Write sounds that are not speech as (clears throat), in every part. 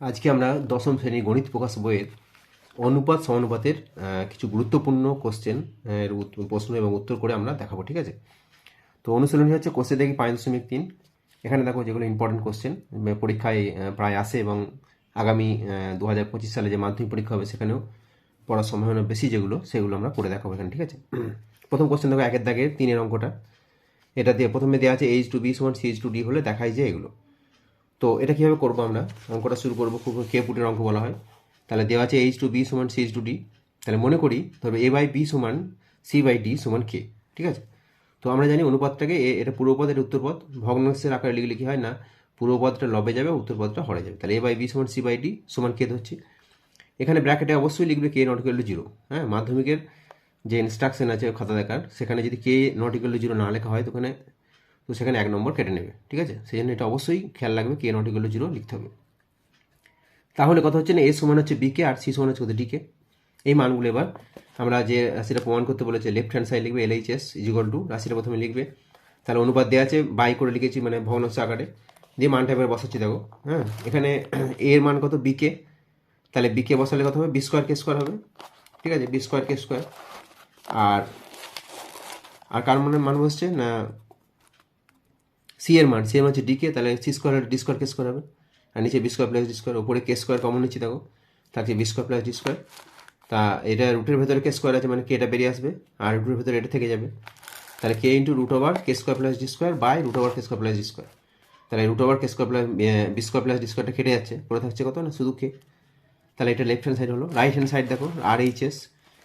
আজকে আমরা দশম শ্রেণির গণিত প্রকাশ বইয়ের অনুপাত, সমানুপাতের কিছু গুরুত্বপূর্ণ কোশ্চেন এর প্রশ্ন এবং উত্তর করে আমরা দেখাবো, ঠিক আছে? তো অনুশীলনী হচ্ছে কোশ্চেন দেখি পাঁচ দশমিক তিন। এখানে দেখো যেগুলো ইম্পর্টেন্ট কোশ্চেন পরীক্ষায় প্রায় আসে এবং আগামী দু হাজার পঁচিশ সালে যে মাধ্যমিক পরীক্ষা হবে সেখানেও পড়ার সম্ভাবনা বেশি যেগুলো, সেগুলো আমরা করে দেখাবো এখানে, ঠিক আছে? প্রথম কোশ্চেন দেখো একের দাগের তিনের অঙ্কটা। এটা দিয়ে প্রথমে দেওয়া আছে এইচ টু বি সমান C A is to D হলে দেখায় যে এগুলো। তো এটা কীভাবে করব আমরা? অঙ্কটা শুরু করব, খুব কে পুটের অঙ্ক বলা হয়। তাহলে দেওয়া আছে এইচ টু বি সমান C A is to D তাহলে মনে করি ধরো এ বাই বি সমান সি বাই ডি সমান কে ঠিক আছে? তো আমরা জানি অনুপাতটাকে এ, এটা পূর্বপদ, এটা উত্তরপদ। ভগ্নাংশের আকারে লিখলে কি হয়? না, পূর্বপদটা লবে যাবে, উত্তরপদটা হরে যাবে। তাহলে এ বাই বি সমান সি বাই ডি সমান কে ধরছি। এখানে ব্র্যাকেটে অবশ্যই লিখবে K not equal to zero হ্যাঁ? মাধ্যমিকের যে ইনস্ট্রাকশন আছে খাতা দেখার, সেখানে যদি K not equal to zero না লেখা হয়, তো ওখানে তো সেখানে এক নম্বর কেটে নেবে, ঠিক আছে? সেই জন্য এটা অবশ্যই খেয়াল রাখবে কে নট ইকুয়াল জিরো লিখতে হবে। তাহলে কথা হচ্ছে না এ সমান হচ্ছে বিকে আর সি সমান হচ্ছে কত ডিকে এই মানগুলো এবার আমরা যে রাশিটা প্রমাণ করতে বলেছে লেফট হ্যান্ড সাইড লিখবে L H S equal to রাশিটা প্রথমে লিখবে। তাহলে অনুপাত দেওয়া আছে, বাই করে লিখেছি মানে ভগ্নাংশ আকারে। দিয়ে মানটা এবার বসাচ্ছি, দেখো হ্যাঁ? এখানে এর মান কত? বিকে তাহলে বিকে বসালে কত হবে? বি স্কোয়ার কে স্কোয়ার হবে, ঠিক আছে? বি স্কোয়ার কে স্কোয়ার আর আর কার মানে মান বসছে? না সি এর মান সি এর মান হচ্ছে ডিকে তাহলে C square D square K square হবে। আর নিচে B square plus D square উপরে কে স্কোয়ার কমন নিচ্ছি দেখো। থাকছে B square plus D square তা এটা রুটের ভেতরে কে স্কোয়ার আছে মানে কে এটা বেরিয়ে আসবে, আর রুটের ভেতরে এটা থেকে যাবে। তাহলে K into root over K square plus D square by root over K square plus D square তাহলে root over K square plus B square plus D স্কোয়ারটা কেটে যাচ্ছে। পরে থাকছে কত না? শুধু কে তাহলে এটা লেফট হ্যান্ড সাইড হলো। রাইট হ্যান্ড সাইড দেখো আর এইচ এস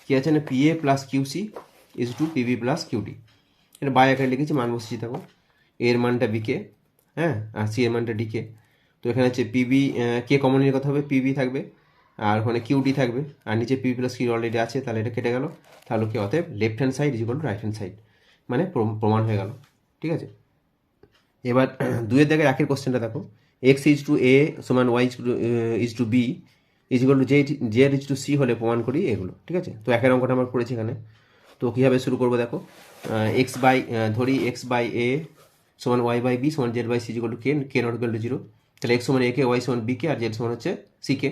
কী আছে না? P A plus Q C is to P B plus Q D এটা বাই আকারে লিখেছি, মান বসেছি দেখো। এর মানটা বিকে হ্যাঁ? আর সি এর মানটা ডিকে তো এখানে হচ্ছে পিবি কে কমন কথা হবে পিবি থাকবে, আর ওখানে কিউডি থাকবে। আর নিচে পিবি প্লাস কিউ অলরেডি আছে, তাহলে এটা কেটে গেল। তাহলে কি অতএব left hand side is to right hand side মানে প্রম- প্রমাণ হয়ে গেল। ঠিক আছে? এবার (clears throat) দুয়ের জায়গায় একের কোশ্চেনটা দেখো। এক্স ইজ টু এ সমান Y is to B is equal to J Z is to C হলে প্রমাণ করি এগুলো। ঠিক আছে? তো একের অঙ্কটা আমরা করেছি এখানে। তো কীভাবে শুরু করব দেখো? এক্স বাই ধরি এক্স বাই এ সমান ওয়াই বাই বি সমান Z by C equal to K K not equal to zero তাহলে এক্স সমান এ কে ওয়াই সমান বি কে আর জেড সমান হচ্ছে সি কে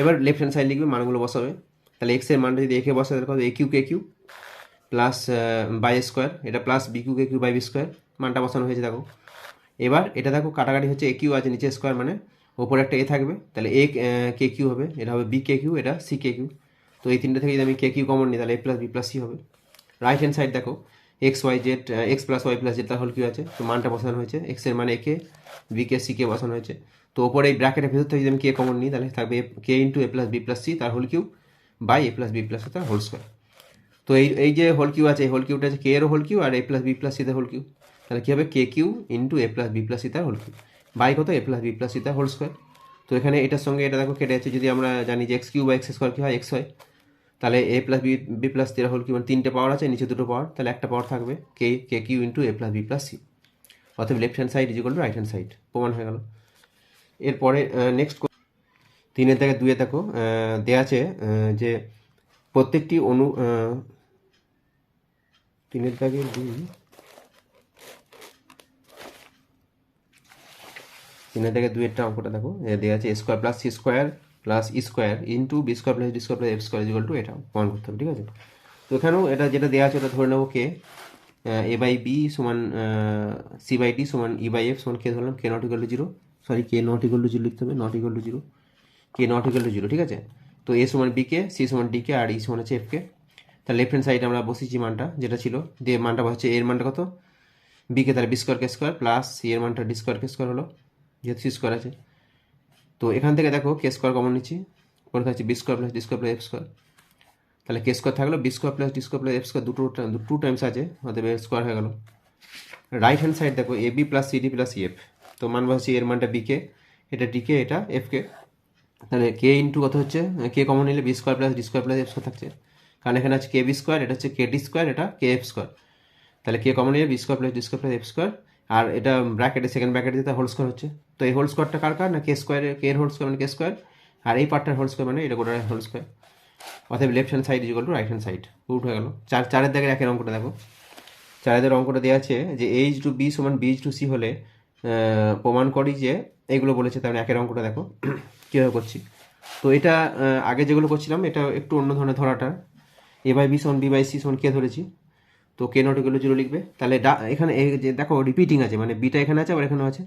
এবার লেফট হ্যান্ড সাইড লিখবে, মানগুলো বসাবে। তাহলে এক্সের মানটা যদি একে বসাবে তাহলে A cube K cube plus by square এটা plus B cube K cube by B square মানটা বসানো হয়েছে, দেখো। এবার এটা দেখো, কাটাকাটি হচ্ছে এ কিউ আছে নিচে স্কোয়ার মানে ওপরে একটা এ থাকবে। তাহলে এ কে কিউ হবে, এটা হবে বি কে কিউ এটা সি কে কিউ তো এই তিনটে থেকে যদি আমি কে কিউ কমন নিই, তাহলে A plus B plus C হবে। রাইট হ্যান্ড সাইড দেখো X Y Z X plus Y plus Z তার কিউ আছে। তো মানটা বসানো হয়েছে। এক্সের মানে একে বি কে সি কে বসানো হয়েছে। তো ওপরে এই ব্র্যাকেটের ভেতর থেকে যদি আমি কে কমন নিই, তাহলে থাকবে K into A plus B plus C তার whole cube by A plus B plus তার হোল স্কোয়ার তো এই এই যে হোল কিউ আছে, এই হোল কিউটা আছে কে এরও whole Q R A plus B plus C তার হোল কিউ তাহলে কী হবে? K cube into A plus B plus C তার হোল কিউ বাই কত? A plus B plus C তার হোল স্কোয়ার তো এখানে এটার সঙ্গে এটা দেখো কেটে যাচ্ছে। যদি আমরা জানি যে এক্স কিউ বা এক্স স্কোয়ার কী হয়? এক্স হয় তাহলে A plus B B plus তেরো হোল মানে তিনটে পাওয়ার আছে, নিচে দুটো পাওয়ার তাহলে একটা পাওয়ার থাকবে K K cube into A plus B plus C অর্থাৎ left hand side equal to right hand side প্রমাণ হয়ে গেল। এরপরে নেক্সট তিনের থেকে দুয়ে দেখো দেয়া আছে যে প্রত্যেকটি অনু তিনের দাগে দুই, তিনের থেকে দুইয়েরটা অঙ্কটা দেখো দেওয়া আছে square plus C square plus E square into B square plus D square plus F square equal to এটা প্রমাণ করতে হবে ঠিক আছে? তো এখানেও এটা যেটা দেওয়া আছে, ওটা ধরে নেব কে? এ বাই বি সমান সি বাই ডি সমান ই বাই এফ সমান কে ধরলাম? K not equal to zero sorry K not equal to zero লিখতে হবে not equal to zero K not equal to zero ঠিক আছে? তো A সমান বি কে সি সমান ডি কে, আর ই সমান হচ্ছে এফ কে। তাহলে লেফট হ্যান্ড সাইডে আমরা বসেছি মানটা, যেটা ছিল। দিয়ে মানটা হচ্ছে এর মানটা কত? বি কে তাহলে B square K square plus C এর মানটা ডি স্কোয়ার কে স্কোয়ার হলো, যেহেতু সি স্কোয়ার আছে। তো এখান থেকে দেখো কে স্কোয়ার কমন নিচ্ছি। পরে থাকছে B square plus D square plus F square তাহলে কে স্কোয়ার থাকল B square plus D square plus F square দুটো টু টাইমস আছে, অতএব স্কোয়ার হয়ে গেল। রাইট হ্যান্ড সাইড দেখো A B plus C D plus F তো মান বসছি এর মানটা বিকে এটা ডিকে এটা এফ কে তাহলে কে ইন্টু কত হচ্ছে? কে কমন নিলে B square plus D square plus F square থাকছে। কারণ এখানে আছে কে বি স্কোয়ার এটা হচ্ছে কে ডি স্কোয়ার এটা কে এফ স্কোয়ার তাহলে কে কমন নিলে B square plus D square plus F square আর এটা ব্র্যাকেটে সেকেন্ড ব্র্যাকেটে দিতে হোল স্কোয়ার হচ্ছে। তো এই হোল স্কোয়ারটা কার কার? না কে স্কোয়ার কে এর হোল স্কোয়ার মানে কে স্কোয়ার আর এই পার্টটার হোল স্কোয়ার মানে এটা গোটা হোল স্কোয়ার অতএব left hand side equal to right hand side root হয়ে গেল। চার চারের দাগের একের অঙ্কটা দেখো। চারেদের অঙ্কটা দেওয়া আছে যে এইচ টু বি সমান বি টু সি হলে প্রমাণ করি যে এইগুলো বলেছে, তার মানে একের অঙ্কটা দেখো। কীভাবে করছি? তো এটা আগে যেগুলো করছিলাম, এটা একটু অন্য ধরনের ধরাটা। এ বাই বি সমান বি বাই সি সমান কে ধরেছি। তো কে নট এগুলো জিরো লিখবে? তাহলে এখানে দেখো রিপিটিং আছে মানে বিটা এখানে আছে, আবার এখানেও আছে।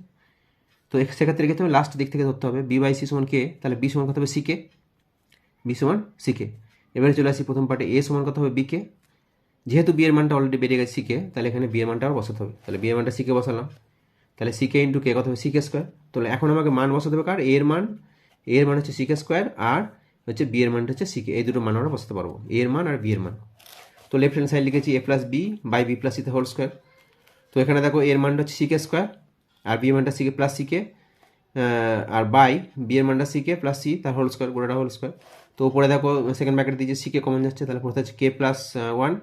তো সেক্ষেত্রে ক্ষেত্রে লাস্ট দিক থেকে ধরতে হবে। বি বাই সি সমান কে তাহলে বি সমান কত হবে? সি কে বি সমান সি কে এবারে চলে আসি প্রথম পার্টে। এ সমান কত হবে? বি কে যেহেতু বি এর মানটা অলরেডি বেরিয়ে গেছে সিকে তাহলে এখানে বি এর মানটা আবার বসাতে হবে। তাহলে বি এর মানটা সিকে বসালাম। তাহলে সিকে ইন্টু কে কত হবে? সিকে স্কোয়ার তাহলে এখন আমাকে মান বসাতে হবে কার? এর মান। এর মান হচ্ছে সিকে স্কোয়ার আর হচ্ছে বি এর মানটা হচ্ছে সিকে এই দুটো মান আমরা বসাতে পারব। এর মান আর বি এর মান। তো লেফট হ্যান্ড সাইড লিখেছি A plus B by B plus সিতে হোল স্কোয়ার তো এখানে দেখো এর মানটা হচ্ছে সিকে স্কোয়ার আর বি এর মানটা সিকে প্লাস সিকে আর বাই বি এর মানটা সিকে প্লাস সি তার হোল স্কোয়ার গোটাটা হোল স্কোয়ার তো উপরে দেখো সেকেন্ড ব্র্যাকেট দিয়ে সিকে কমন যাচ্ছে, তাহলে পড়তে হচ্ছে কে প্লাস ওয়ান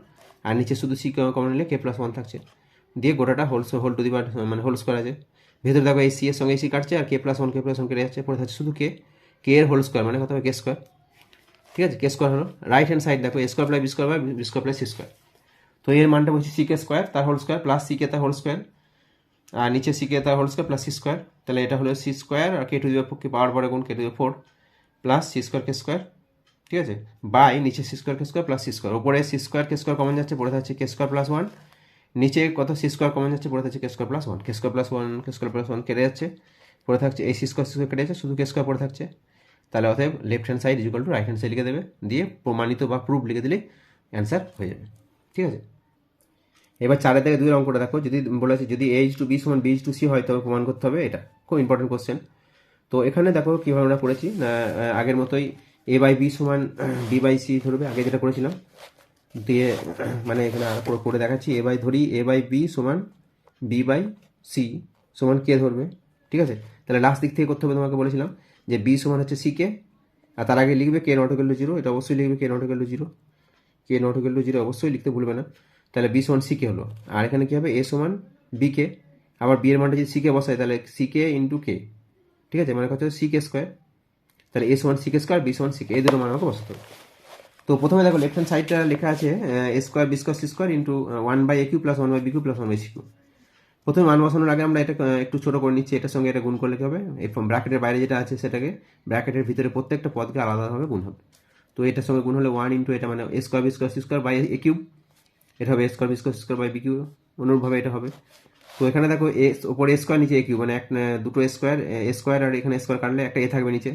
আর নিচে শুধু সি কমন নিলে কে প্লাস ওয়ান থাকছে। দিয়ে গোটাটা whole whole to the power মানে হোল স্কোয়ার আছে। ভেতরে দেখো এই সি এর সঙ্গে এই সি কাটছে, আর K plus one K plus one কেটে যাচ্ছে পড়ে থাকছে শুধু কে কে এর হোল স্কোয়ার মানে কত হবে? কে স্কোয়ার ঠিক আছে কে স্কোয়ার হলো। রাইট হ্যান্ড সাইড দেখো square plus B square by B square plus C square তো এর মানটা বলছি সি কে স্কোয়ার তার whole square plus C K তার হোল স্কোয়ার আর নিচে সি কে তার whole square plus C square তাহলে এটা হলো C square R K to the power K power পরে গুণ K to four plus C square K square ঠিক আছে? বাই নিচে C square K square plus C square ওপরে C square K square common যাচ্ছে পড়ে থাকছে কে স্কোয়ার প্লাস ওয়ান নিচে কত সি স্কোয়ার কমন যাচ্ছে পড়ে থাকছে K square plus one K square plus one K square plus one কেটে যাচ্ছে। পড়ে থাকছে এই সি স্কোয়ার সি স্কোয়ার কেটে যাচ্ছে, শুধু কে স্কোয়ার পড়ে থাকছে। তাহলে অতএব left hand side equal to right hand side লিখে দেবে। দিয়ে প্রমাণিত বা প্রুফ লিখে দিলে অ্যান্সার হয়ে যাবে। ঠিক আছে? এবার চারের থেকে দুই অঙ্কটা দেখো। যদি বলেছে যদি এইচ টু বি সমান বি টু সি হয়, তবে প্রমাণ করতে হবে। এটা খুব ইম্পর্টেন্ট কোশ্চেন তো এখানে দেখো কীভাবে আমরা করেছি। আগের মতোই এ বাই বি সমান বি বাই সি ধরবে। আগে যেটা করেছিলাম, দিয়ে মানে এখানে আর করে দেখাচ্ছি। এ বাই ধরি এ বাই বি সমান বি বাই সি সমান কে ধরবে? ঠিক আছে? তাহলে লাস্ট দিক থেকে করতে হবে তোমাকে বলেছিলাম। যে বি সমান হচ্ছে সি কে আর তার আগে লিখবে কে নট টু জিরো এটা অবশ্যই লিখবে K not to zero K not to zero অবশ্যই লিখতে ভুলবে না। তাহলে বি সমান সি কে হলো। আর এখানে কী হবে? এ সমান বি কে আবার বি এর মানটা যদি সি কে বসায়, তাহলে সি কে ইন্টু কে ঠিক আছে? মানে কথা হচ্ছে সি কে স্কোয়ার তাহলে এ সমান সি কে স্কোয়ার বি সমান সি কে এই দুটো মান আমাকে বসাতে হবে। তো প্রথমে দেখো লেফট হ্যান্ড সাইডটা লেখা আছে A square B square C square into one by A cube plus one by B cube plus one by C cube প্রথমে মান বসানোর আগে আমরা এটা একটু ছোট করে নিচ্ছি, এটার সঙ্গে এটা গুণ করলে কি হবে? এই ব্র্যাকেটের বাইরে যেটা আছে সেটাকে ব্র্যাকেটের ভিতরে প্রত্যেকটা পদকে আলাদাভাবে গুণ হবে। তো এটার সঙ্গে গুণ হলে ওয়ান ইন্টু এটা মানে A square B square C square by A cube এটা হবে A square B square C square by B cube অনুরূপভাবে এটা হবে। তো এখানে দেখো এ ওপরে স্কোয়ার নিচে এ কিউ মানে এক দুটো স্কোয়ার স্কোয়ার আর এখানে স্কোয়ার কাটলে একটা এ থাকবে নিচে।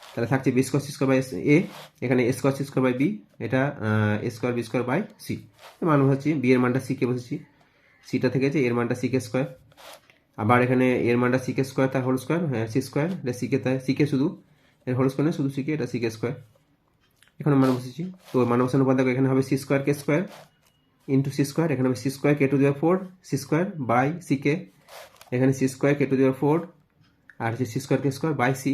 তাহলে থাকছে B square C square by A এখানে A square C square by B এটা A square B square by C মান হচ্ছে বি এর মানটা সিকে বসেছি সিটা থেকে যে এর মানটা সিকে স্কোয়ার আবার এখানে এর মানটা সিকে স্কোয়ার তার হোল স্কোয়ার হ্যাঁ সি স্কোয়ার এটা সিকে তাই সিকে শুধু, এর হোল স্কোয়ার শুধু সিকে এটা সিকে স্কোয়ার এখানে মান বসেছি। তো মান বসানোর পর দেখো, এখানে হবে C square K square into C square এখানে হবে C square K to the power four C square by C K এখানে C square K to the power four আর হচ্ছে C square K square by C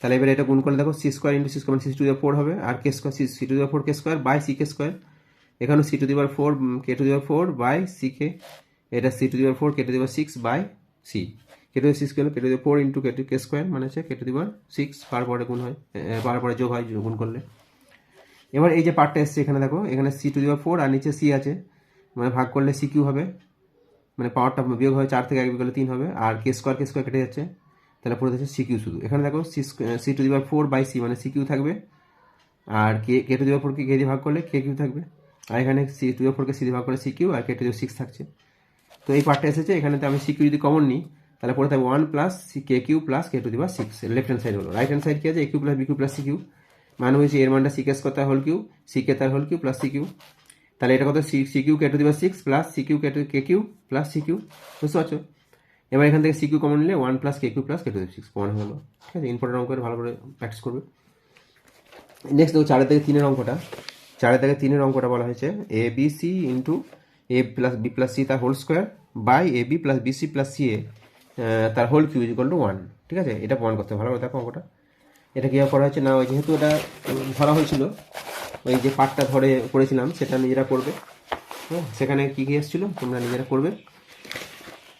তাহলে এবারে এটা গুণ করলে দেখো C square into C square C to the power four হবে, আর K square C to the power four K square by C K square এখানে C to the power four k to the power four by c k এটা c to the power four k to the power six by c k to six গেলে k to four into k to k square মানে হচ্ছে k to the power six পার পরে গুণ হয় পার পরে যোগ হয় গুণ করলে এবার এই যে পার্টটা এসছে এখানে দেখো এখানে c to the power four আর নিচে সি আছে মানে ভাগ করলে সি কিউ হবে মানে পাওয়ারটা বিয়োগ হয় চার থেকে এক বিয়োগ করলে তিন হবে আর কে স্কোয়ার কে স্কোয়ার কেটে যাচ্ছে তাহলে পড়ে যাচ্ছে সি কিউ শুধু এখানে দেখো c c to the power four by c মানে সি কিউ থাকবে আর কে কে টু দিবার ফোরকে কে দিয়ে ভাগ করলে কে কিউ থাকবে আর এখানে সি টু ফোরকে সি ভাগ করলে সি কিউ আর কে টু সিক্স থাকছে। তো এই পার্টটা এসেছে এখানে তো আমি সি কিউ যদি কমন নিই, তাহলে পড়ে থাকবে one plus c k cube plus k to the power six left hand side হলো। রাইট হ্যান্ড সাইড কি আছে? A cube plus b cube plus c cube মানে হয়েছে এর মানটা সি কে স্কোয়ার তার হোল কিউ সি কে তার whole cube plus c cube তাহলে এটা কত? C c cube k to the power six plus c cube k to k cube plus c cube বুঝতে পারছ? এবার এখান থেকে সি কিউ কমন নিলে one plus k cube plus k to six হয়ে গেলো। ঠিক আছে? ইম্পর্টেন্ট অঙ্ক করে ভালো করে প্র্যাকটিস করবে। নেক্সট দেখো চারের থেকে তিনের অঙ্কটা। চারের থেকে তিনের অঙ্কটা বলা হয়েছে। A b c into a plus b plus c তার whole square by a b plus b c plus c a তার whole cube equal to one ঠিক আছে? এটা প্রমাণ করতে ভালো করে দেখো অঙ্কটা। এটা কীভাবে করা হয়েছে? না, ওই যেহেতু এটা ধরা হয়েছিল, ওই যে পার্টটা ধরে করেছিলাম, সেটা নিজেরা করবে। হ্যাঁ সেখানে কী কী এসেছিল? তোমরা নিজেরা করবে।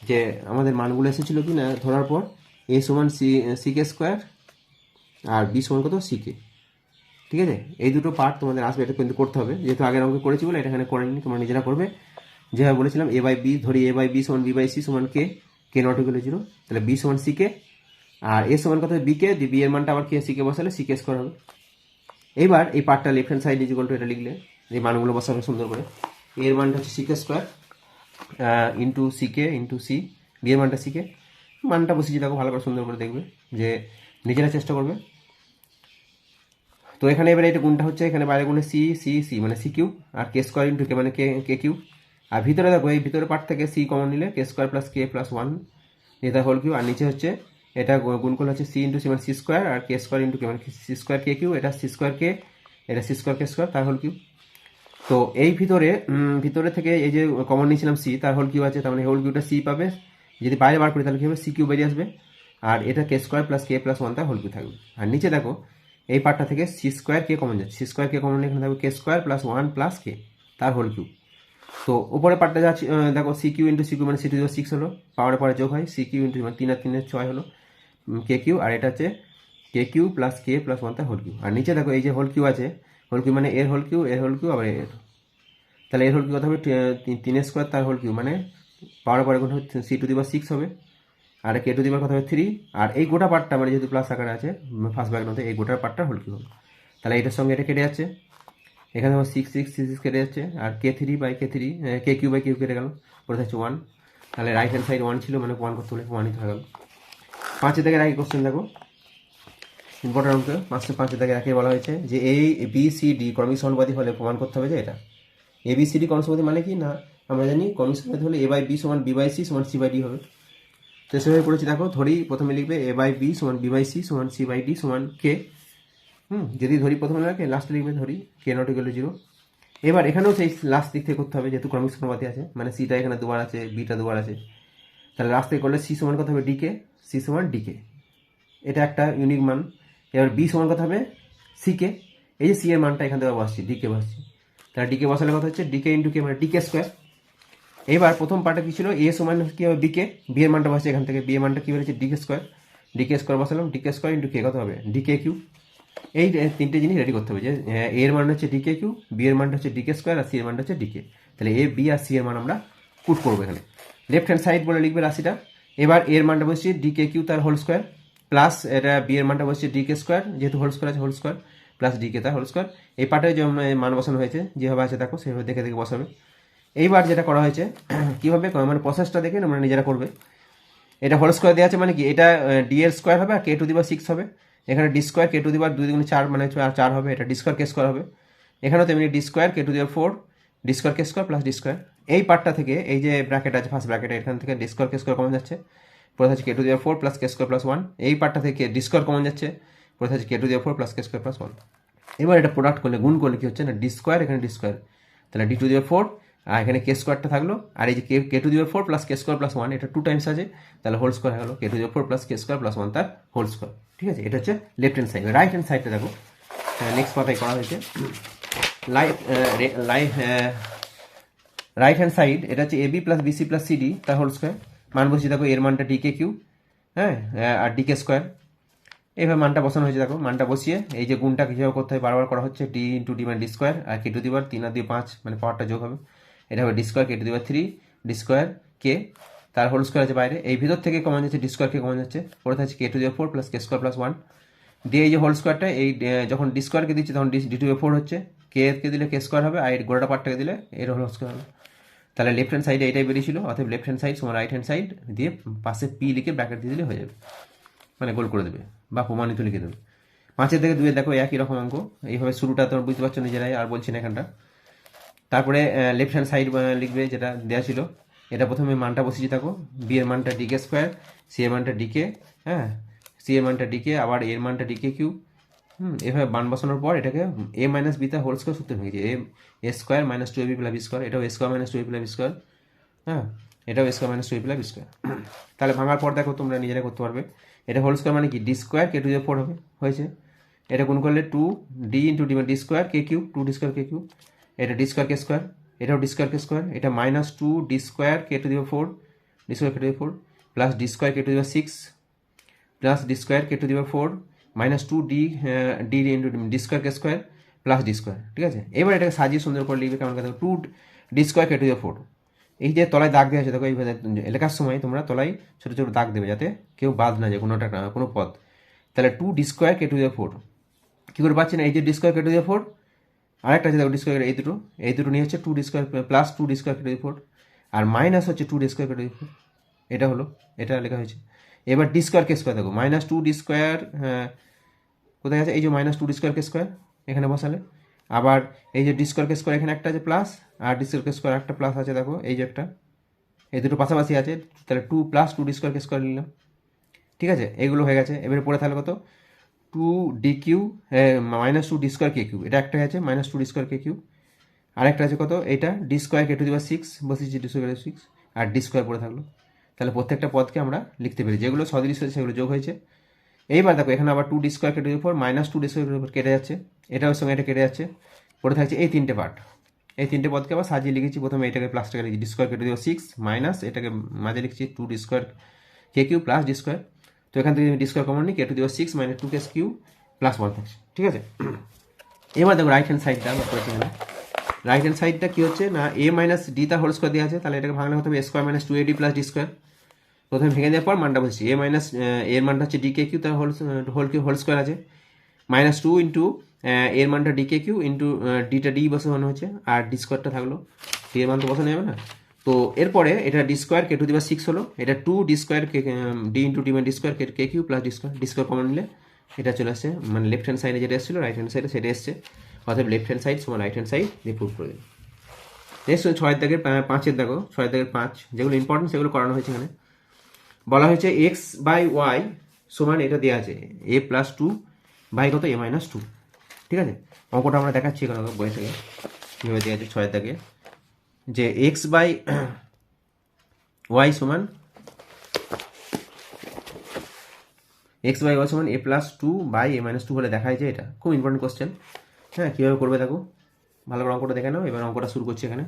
যে আমাদের মানগুলো এসেছিল কি না ধরার পর এ সমান সি সিকে স্কোয়ার আর বি সমান কত? সিকে ঠিক আছে? এই দুটো পার্ট তোমাদের আসবে, এটা কিন্তু করতে হবে। যেহেতু আগের অঙ্কে করেছি বলে এটা এখানে করেনি, তোমরা নিজেরা করবে। যেভাবে বলেছিলাম এ বাই বি ধরি এ বাই বি সমান বি বাই সি সমান k k not equal zero তাহলে বি সমান সি কে আর এ সমান কত হবে? বিকে বি এর মানটা আবার কে সিকে বসালে সিকে স্কোয়ার হবে। এইবার এই পার্টটা left hand side equal to এটা লিখলে, এই মানগুলো বসাবে সুন্দর করে। এর মানটা হচ্ছে c k square into c k into c b এর মানটা সিকে মানটা বসিয়েছি, দেখো ভালো করে সুন্দর করে দেখবে, যে নিজেরা চেষ্টা করবে। তো এখানে এবারে এটা গুণটা হচ্ছে? এখানে বাইরে গুণে সি সি সি মানে সি কিউ আর কে স্কোয়ার ইন্টু কে মানে কে কে কিউ আর ভিতরে দেখো, এই ভিতরে পার্ট থেকে সি কমন নিলে k square plus k plus one এটা হোল কিউ আর নিচে হচ্ছে, এটা গুণ করলে হচ্ছে সি ইন্টু সি মানে সি স্কোয়ার আর কে স্কোয়ার ইন্টু কে মানে সি স্কোয়ার কে কিউ এটা সি স্কোয়ার কে এটা সি স্কোয়ার কে স্কোয়ার তার হোল কিউ তো এই ভিতরে ভিতরে থেকে এই যে কমন নিয়েছিলাম সি তার হোল কিউ আছে। তার মানে হোল কিউটা সি পাবে। যদি বাইরে বার করি তাহলে কি হবে? সি কিউ বেরিয়ে আসবে। আর এটা k square plus k plus one তার হোল কিউ থাকবে। আর নিচে দেখো এই পার্টটা থেকে সি স্কোয়ার কে কমন যাচ্ছে। সি স্কোয়ার কে কমন এখানে থাকবে k square plus one plus k তার হোল কিউ তো উপরে পার্টটা যাচ্ছে দেখো c cube into c cube মানে সি টু সিক্স হলো পাওয়ার পরে যোগ হয় সি কিউ ইন্টু মানে তিন আর তিনের ছয় হলো কে কিউ আর এটা হচ্ছে k cube plus k plus one তার হোল কিউ আর নিচে দেখো, এই যে হোল কিউ আছে হোল কিউ মানে এর হোল কিউ এর হোল কিউ আবার এর তাহলে এর হোল কিউ কথা হবে তি- তিন- তিন স্কোয়ার তার হোল কিউ মানে পাওয়ার পরে হবে সি টু দিবার সিক্স হবে। আর কে টু দিবার কথা হবে থ্রি আর এই গোটা পার্টটা মানে যেহেতু প্লাস আকারে আছে ফার্স্ট ব্যাগ মধ্যে এই গোটার পার্টটা হোল কিউ হবে তাহলে এটার সঙ্গে এটা কেটে যাচ্ছে। এখানে আমার সিক্স সিক্স সিক্স কেটে যাচ্ছে, আর k three by k three k cube by cube কেটে গেল ওটা হচ্ছে ওয়ান তাহলে রাইট হ্যান্ড সাইড ওয়ান ছিল মানে ওয়ান করতে হলে ওয়ানই হয়ে গেল। পাঁচে থেকে রাখি কোশ্চেন দেখো। ইম্পর্টেন্ট অঙ্ক পাঁচশো পাঁচে থেকে রাখি বলা হয়েছে যে এই বি সি ডি ক্রমিক সমানুপাতি হলে প্রমাণ করতে হবে যে এটা। এ বি সি ডি ক্রমিক সমানুপাতি মানে কি? না, আমরা জানি ক্রমিক সমানুপাতি হলে এ বাই বি সমান বি বাই সি সমান সি বাই ডি হবে। তো সেভাবে পড়েছি, দেখো, ধরি প্রথমে লিখবে এ বাই বি সমান বি বাই সি সমান সি বাই ডি সমান কে হুম, যদি ধরি প্রথমে লাগে লাস্টে লিখবে, ধরি কে নট ইকুয়াল জিরো এবার এখানেও সেই লাস্ট দিক থেকে করতে হবে, যেহেতু ক্রমিক সমানুপাতি আছে মানে সিটা এখানে দুবার আছে বিটা দুবার আছে। তাহলে লাস্ট থেকে করলে সি সমান কত হবে? ডিকে সি সমান ডিকে এটা একটা ইউনিক মান। এবার বি সমান কত হবে? সিকে এই যে সি এর মানটা এখান থেকে বসছি ডিকে বসছি তাহলে ডিকে বসালে কথা হচ্ছে? ডিকে ইন্টু কে মানে ডিকে স্কোয়ার এবার প্রথম পার্টটা কি ছিল? এ সমান কি হবে বিকে বি এর মানটা বসছে এখান থেকে। বি এর মানটা কি বেরোচ্ছে d k square d k square বসালাম। D k square into k কত হবে? ডিকে কিউ এই তিনটে জিনিস রেডি করতে হবে যে, এ এর মান হচ্ছে ডিকে কিউ বি এর মানটা হচ্ছে ডিকে স্কোয়ার আর সি এর মানটা হচ্ছে ডিকে তাহলে এ বি আর সি এর মান আমরা পুট করব এখানে। লেফট হ্যান্ড সাইড বলে লিখবে রাশিটা। এবার এর মানটা বসছি ডিকে কিউ তার হোল স্কোয়ার প্লাস এটা বি এর মানটা বসছে ডিকে স্কোয়ার যেহেতু হোল স্কোয়ার আছে whole square plus d k তার হোল স্কোয়ার এই পার্টে যে মান বসানো হয়েছে, যেভাবে আছে দেখো, সেভাবে দেখে দেখে বসাবে। এইবার যেটা করা হয়েছে, কীভাবে মানে প্রসেসটা দেখে তোমরা নিজেরা করবে। এটা হোল স্কোয়ার দেওয়া আছে মানে কি, এটা ডি এর স্কোয়ার হবে আর কে টু দিবার সিক্স হবে। এখানে ডি স্কোয়ার কে টু দিবার দুই দুগুণে চার মানে চার- হবে, এটা ডি স্কোয়ার কে স্কোয়ার হবে। এখানেও তেমনি d square k to the power four d square k square plus d square এই পার্টটা থেকে, এই যে ব্র্যাকেট আছে ফার্স্ট ব্র্যাকেট এখান থেকে d square k square common যাচ্ছে। প্রথম হচ্ছে k to the power four plus k square plus one এই পার্টটা থেকে ডি স্কোয়ার কমন যাচ্ছে। প্রথম হচ্ছে k to the power four plus k square plus one এবার এটা প্রোডাক্ট করলে, গুণ করলে কি হচ্ছে না ডি স্কোয়ার এখানে ডি স্কোয়ার তাহলে d to the power four আর এখানে কে স্কোয়ারটা থাকল, আর এই যে k k to the power four plus k square plus one এটা টু টাইমস আছে, তাহলে হোল স্কোয়ার হয়ে গেলো k to the power four plus k square plus one তার হোল স্কোয়ার ঠিক আছে? এটা হচ্ছে left hand side right hand সাইডটা দেখো। নেক্সট পাতায় করা হয়েছে। লাইট রাইট হ্যান্ড সাইড এটা হচ্ছে a b plus b c plus c d তার হোল স্কোয়ার মান বসিয়ে দেখো, এর মানটা ডিকে কিউ হ্যাঁ আর ডিকে স্কোয়ার এইভাবে মানটা বসানো হয়েছে দেখো, মানটা বসিয়ে, এই যে গুণটা কীভাবে করতে হয়, বারবার করা হচ্ছে ডি ইন্টু ডি মানে ডি স্কোয়ার আর কে টু দিবার তিন আর দিয়ে পাঁচ মানে পাওয়ারটা যোগ হবে। এটা হবে d square k to the power three d square k তার হোল স্কোয়ার আছে বাইরে। এই ভিতর থেকে কমন যাচ্ছে ডি স্কোয়ার কে কমন যাচ্ছে। পরে থাকছে k to the power four plus k square plus one দিয়ে এই যে হোল স্কোয়ারটা এই যখন ডি স্কোয়ারকে দিচ্ছে, তখন ডি টু ফোর হচ্ছে। কে কে দিলে কে স্কোয়ার হবে, আর গোড়াটা পার্টটাকে দিলে এর হোল স্কোয়ার হবে। তাহলে লেফট হ্যান্ড সাইডে এটাই বেরিয়েছিল অর্থাৎ লেফট হ্যান্ড সাইড সমান রাইট হ্যান্ড সাইড দিয়ে পাশে পি লিখে ব্র্যাকেট দিয়ে দিলে হয়ে যাবে। মানে গোল করে দেবে, বা প্রমাণিত লিখে দেবে। পাঁচের থেকে দুয়ে দেখো একই রকম অঙ্ক, এইভাবে শুরুটা তোমরা বুঝতে পারছ নিজেরাই, আর বলছি না এখানটা। তারপরে লেফট হ্যান্ড সাইড লিখবে যেটা দেওয়া ছিল। এটা প্রথমে মানটা বসিয়ে থাকো। বি এর মানটা ডিকে স্কোয়ার সি এর মানটা ডিকে হ্যাঁ? সি এর মানটা ডিকে আবার এর মানটা ডিকে কিউ হুম, এভাবে বান বসানোর পর এটাকে এ মাইনাস বিতে হোল স্কোয়ার সূত্রে ভেঙেছে a a square minus two a b plus b square এটাও a square minus two a plus b square হ্যাঁ? এটাও square minus two plus square তাহলে ভাঙার পর দেখো তোমরা নিজেরা করতে পারবে। এটা হোল স্কোয়ার মানে কি? ডি স্কোয়ার কে টু দিয়ে ফোর হবে। হয়েছে। এটা গুণ করলে টু ডি ইন্টু ডি মানে d square k cube two d square k cube এটা ডি স্কোয়ার কে স্কোয়ার এটাও ডি স্কোয়ার কে স্কোয়ার এটা minus two d square k to দিয়ে four d square k to দিয়ে four plus d square k to দিয়ে six plus d square k to the power four minus two d d into d square k square plus d square ঠিক আছে এবার এটাকে সাজিয়ে সুন্দর করে লিখবে কেমন কথা two d square k to the power four এই যে তলায় দাগ দেওয়া আছে দেখো এইভাবে লেখার সময় তোমরা তলায় ছোটো ছোটো দাগ দেবে যাতে কেউ বাদ না যায় কোনোটা কোনো পথ তাহলে two d square k to দিয়ে ফোর কী করে পাচ্ছি না এই যে ডি স্কোয়ার কে টু দিয়ে ফোর আরেকটা আছে দেখো ডি স্কোয়ার এই দুটো। এই দুটো নিয়ে হচ্ছে two d square plus two d square k to দিয়ে ফোর আর মাইনাস হচ্ছে two d square k to four এটা হলো, এটা লেখা হয়েছে। এবার ডি স্কোয়ার কে স্কোয়ার দেখো। মাইনাস টু ডি স্কোয়ার কোথায় আছে? এই যে minus two d square k square এখানে বসালে। আবার এই যে ডি স্কোয়ার কে স্কোয়ার এখানে একটা আছে প্লাস আর ডি স্কোয়ার কে স্কোয়ার একটা প্লাস আছে দেখো, এই যে একটা। এই দুটো পাশাপাশি আছে, তাহলে two plus two d square k square নিলাম। ঠিক আছে? এগুলো হয়ে গেছে। এবারে পড়ে থাকলে কত? Two d cube minus two d square k cube এটা একটা আছে minus two d square k cube আরেকটা আছে কত এটা d square k to the power six বসিয়েছি ডি স্কোয়ার সিক্স আর ডি স্কোয়ার পড়ে থাকল তাহলে প্রত্যেকটা পদকে আমরা লিখতে পারি যেগুলো সদৃশ হয়েছে সেগুলো যোগ হয়েছে এইবার দেখো এখানে আবার টু ডি স্কোয়ার কেটে four minus two d square উপর কেটে যাচ্ছে এটা ওর সঙ্গে এটা কেটে যাচ্ছে পড়ে থাকছে এই তিনটে পার্ট এই তিনটে পদকে আবার সাজিয়ে লিখেছি প্রথমে এটাকে প্লাসটাকে লিখেছি ডি স্কোয়ার কেটে দেবো সিক্স মাইনাস এটাকে মাঝে লিখছি two d square k cube plus d square তো এখান থেকে ডি স্কোয়ার কমন নিই to the power six minus two case Q plus one থাকছে ঠিক আছে? এবার দেখো রাইট হ্যান্ড সাইডটা আমরা করেছি এখানে। রাইট হ্যান্ড সাইডটা কী হচ্ছে না এ মাইনাস ডি তার হোল স্কোয়ার দেওয়া আছে, তাহলে এটাকে ভাঙলে হতে হবে? Square minus two a d plus d square প্রথমে ভেঙে দেওয়ার পর মানটা বলছি এ মাইনাস এর মানটা হচ্ছে ডিকে কিউ তার whole whole cube whole square আছে। মাইনাস টু ইন্টু এর মানটা ডিকে কিউ ইন্টু ডিটা ডি বসানো হচ্ছে, আর ডি স্কোয়ারটা থাকল। ডি এর মান তো বসানো যাবে না? তো এরপরে এটা d square k to the power six হলো। এটা two d square k d into d মানে d square k k cube plus d square d square common নিলে এটা চলে আসছে মানে লেফট হ্যান্ড সাইডে যেটা এসেছিল রাইট হ্যান্ড সাইডে সেটা এসছে। অর্থাৎ লেফট হ্যান্ড সাইড সমান রাইট হ্যান্ড সাইড দিয়ে প্রুভ করে দিন নেক্সট ছয়ের দাগের পাঁচের দাগো ছয়ের দাগের পাঁচ, যেগুলো ইম্পর্টেন্ট সেগুলো করানো হয়েছে এখানে। বলা হয়েছে এক্স বাই ওয়াই সমান এটা দেওয়া আছে এ প্লাস টু বাই কত? এ মাইনাস টু ঠিক আছে? অঙ্কটা আমরা দেখাচ্ছি এখানে বই থেকে। দেওয়া আছে ছয়ের দাগে। যে এক্স বাই ওয়াই সমান এক্স বাই ওয়াই সমান a plus two by a minus two বলে দেখা যায় এটা। খুব ইম্পর্টেন্ট কোশ্চেন হ্যাঁ কীভাবে করবে দেখো? ভালো করে অঙ্কটা দেখে নাও। এবার অঙ্কটা শুরু করছি এখানে।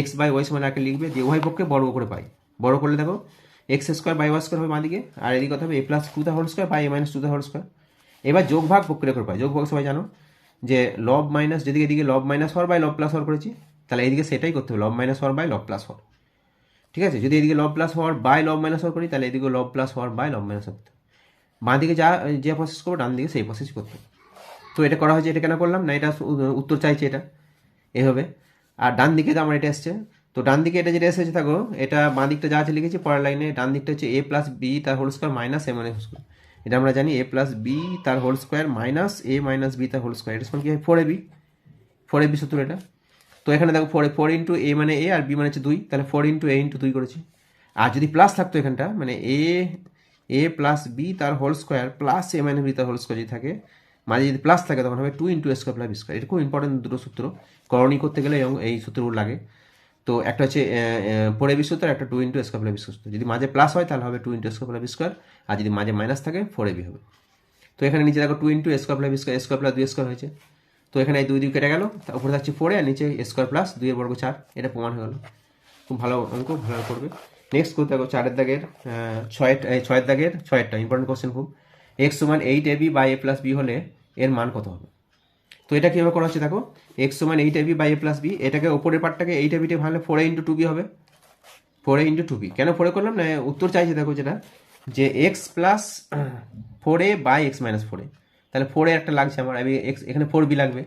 এক্স বাই ওয়াই সমান আগে লিখবে? যে ওয়াই পক্ষে বড় করে পাই। বড় করলে দেখো x square by y square হবে বাঁদিকে আর এদিকে কথা হবে a plus to the whole square by a minus to the whole square এবার যোগ ভাগ প্রক্রিয়া করে পাই। যোগ ভাগ সবাই জানো যে লব মাইনাস যেদিকে এদিকে লব মাইনাস হওয়ার বাই লব প্লাস হওয়ার করেছি। তাহলে এইদিকে সেটাই করতে হবে লব মাইনাস হওয়ার বাই লব প্লাস হওয়ার ঠিক আছে? যদি এদিকে লব প্লাস হওয়ার বাই লব মাইনাস হওয়ার করি, তাহলে এদিকে লব প্লাস হওয়ার বাই লব মাইনাস করতে বাঁ দিকে যা, যে প্রসেস করব ডান দিকে সেই প্রসেস করতে। তো এটা করা হয়েছে, এটা কেন করলাম না? এটা উত্তর চাইছে এটা। এভাবে আর ডান দিকে তো আমার এটা এসছে। তো ডান দিকে এটা যেটা এসেছে থাকো এটা বাঁ দিকটা যা আছে লিখেছি, পরের লাইনে ডান দিকটা হচ্ছে এ প্লাস বি তার whole square minus a minus square এটা আমরা জানি এ প্লাস বি তার whole square minus a minus b তার হোল স্কোয়ার এটা সমান কি হয়? Four a b four a b সত্তর এটা। তো এখানে দেখো ফোর ফোর ইন্টু এ মানে এ আর বি মানে হচ্ছে দুই, তাহলে ফোর ইন্টু এ ইন্টু দুই করেছি। আর যদি প্লাস থাকতো এখানটা মানে এ এ প্লাস বি তার whole square plus a minus b তার হোল স্কোয়ার যদি থাকে মাঝে যদি প্লাস থাকে তখন হবে two into square plus square এটা খুব ইম্পর্টেন্ট দুটো সূত্র, করণী করতে গেলে এই সূত্রগুলো লাগে। তো একটা হচ্ছে, এ বি সূত্র একটা টু ইন্টু স্কোয়ার প্লাস সূত্র যদি মাঝে প্লাস হয় তাহলে হবে two into square plus square আর যদি মাঝে মাইনাস থাকে ফোর বি হবে। তো এখানে নিচে দেখো two into square plus square square plus দুই স্কোয়ার হয়েছে। তো এখানে এই দুই দুই কেটে গেল উপরে থাকছে ফোরে আর নিচে স্কোয়ার প্লাস দুইয়ের বর্গ চার, এটা প্রমাণ হয়ে গেল। খুব ভালো অঙ্ক, ভালো করবে। নেক্সট করতে দেখো, চারের দাগের ছয়ের ছয়ের দাগের, ছয়েরটা ইম্পর্টেন্ট কোশ্চেন খুব। এক্স সমান eight a b by a plus b হলে এর মান কত হবে? তো এটা কীভাবে করা হচ্ছে দেখো এক্স সমান eight a b by a plus b এটাকে ওপরের পার্টটাকে এইট এ বিটে ভাঙলে four a into two b হবে। Four a into two b কেন ফোরে করলাম না? উত্তর চাইছে দেখো যেটা, যে x plus four a by x minus four তাহলে ফোর একটা লাগছে আমার, আমি এক্স এখানে ফোর বি লাগবে।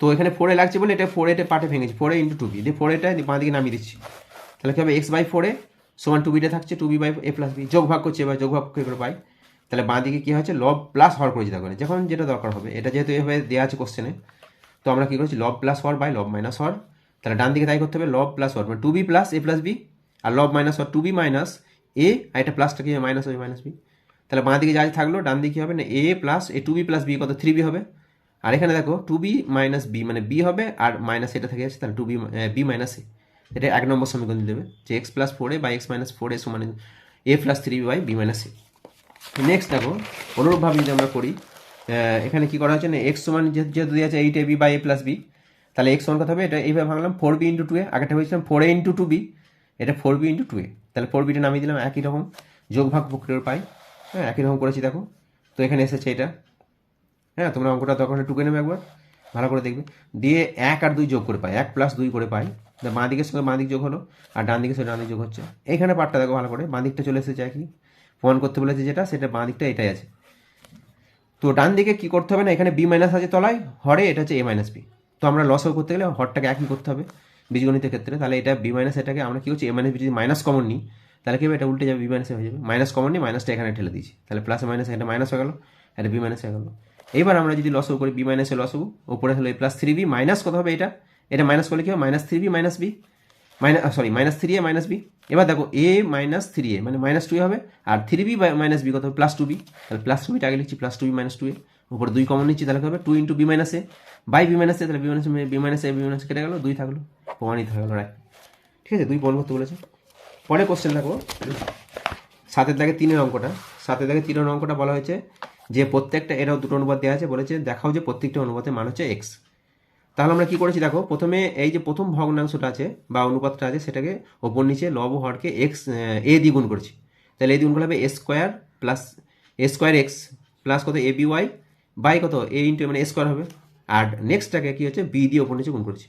তো এখানে ফোরে লাগছে বলে এটা ফোর এটে পার্টে ভেঙেছি ফোর ইন্টু টু বি দিয়ে ফোর এটা বাঁ দিকে নামিয়ে দিচ্ছি। তাহলে কি হবে? এক্স বাই ফোরে সমান টু বিটা থাকছে two b by a plus b যোগ ভাগ করছে, এবার যোগ ভাগ করে পাই। তাহলে বাঁ দিকে কী হচ্ছে লব প্লাস হওয়ার করেছি দেখো যখন যেটা দরকার হবে। এটা যেহেতু এভাবে দেওয়া আছে কোশ্চেনে তো আমরা কী করছি? লব প্লাস হর বাই লব মাইনাস হর তাহলে ডান দিকে তাই করতে হবে লব প্লাস হর মানে two b plus a plus b আর লব মাইনাস হর টু বি মাইনাস এ আর এটা প্লাসটা কি মাইনাস হবে মাইনাস বি তাহলে বাঁ দিকে যা থাকল, ডান দিকে হবে না a plus a two b plus b কত? থ্রি বি হবে। আর এখানে দেখো টু বি মাইনাস বি মানে বি হবে, আর মাইনাস এটা থেকে যাচ্ছে, তাহলে two b b minus a এটা এক নম্বর সমীকরণ দেবে, যে x plus four a by x minus four a সমান a plus three b by b minus a next দেখো, অনুরূপভাবে যদি আমরা করি এখানে কি করা হচ্ছে না এক্স সমান যেহেতু দিয়ে আছে eight a b by a plus b তাহলে এক্স সমান কথা হবে? এটা এইভাবে ভাঙলাম four b into two a আগেটা হয়েছিলাম four a into two b এটা four b into two a তাহলে ফোর বিটা নামিয়ে দিলাম, একই রকম যোগভাগ প্রক্রিয়ার পাই হ্যাঁ একই রকম করেছি, দেখো। তো এখানে এসেছে এটা। হ্যাঁ তোমরা অঙ্কটা তখন টুকে নেবে একবার, ভালো করে দেখবে। দিয়ে এক আর দুই যোগ করে পাই, এক প্লাস দুই করে পাই। বাঁ দিকের সঙ্গে বাঁ দিক যোগ হলো, আর ডান দিকের সঙ্গে ডান দিক যোগ হচ্ছে। এইখানে পার্টটা দেখো ভালো করে, বাঁ দিকটা চলে এসেছে কি প্রমাণ করতে বলেছে যেটা, সেটা বাঁ দিকটা এটাই আছে। তো ডান দিকে কি করতে হবে না, এখানে বি মাইনাস আছে তলায়, হরে এটা হচ্ছে এ মাইনাস বি তো আমরা লসও করতে গেলে হরটাকে একই করতে হবে, বীজগণিতের ক্ষেত্রে। তাহলে এটা বি মাইনাস এটাকে আমরা কি করছি এ মাইনাস বি যদি মাইনাস কমন নিই তাহলে কি হবে? এটা উল্টে যাবে বি মাইনাসে হয়ে যাবে। মাইনাস কমন নিই মাইনাসটা এখানে ঠেলে দিয়েছি। তাহলে প্লাস মাইনাস এটা মাইনাস হয়ে গেল এটা বি মাইনাস হয়ে গেল। এবার আমরা যদি লসও করি বি মাইনাসে লস লসও উপরে হলো প্লাস থ্রি বি মাইনাস কত হবে এটা? এটা মাইনাস করলে কি হবে? Minus three b minus b minus sorry minus three a minus b এবার দেখো এ মাইনাস থ্রি এ মানে মাইনাস টু হবে, আর থ্রি বি মাইনাস বি কত হবে? প্লাস টু বি তাহলে প্লাস টু বিটা আগে লিখছি plus two b minus two a উপরে দুই কমন নিচ্ছি, তাহলে হবে? Two into b minus a by b minus a তাহলে b minus b minus a b minus কেটে গেলো, দুই থাকল, প্রমাণিত হয়ে গেলো রাইট ঠিক আছে? দুই প্রমাণ করতে বলেছে পরে কোশ্চেন দেখো। সাতের দাগে তিনের অঙ্কটা। সাতের দাগে তিনের অঙ্কটা বলা হয়েছে যে প্রত্যেকটা এরাও দুটো অনুপাত দেওয়া আছে, বলেছে দেখাও যে প্রত্যেকটা অনুপাতের মান হচ্ছে এক্স তাহলে আমরা কি করেছি দেখো, প্রথমে এই যে প্রথম ভগ্নাংশটা আছে বা অনুপাতটা আছে, সেটাকে ওপর নিচে লব হরকে এক্স এ দিয়ে গুণ করেছি। তাহলে এ দিয়ে গুণ করলে হবে a square plus a square x plus কত? এ ওয়াই বাই কত? এ ইন্টু মানে এ স্কোয়ার হবে। আর নেক্সটটাকে কী হচ্ছে? বি দিয়ে ওপর নিচে গুণ করেছি।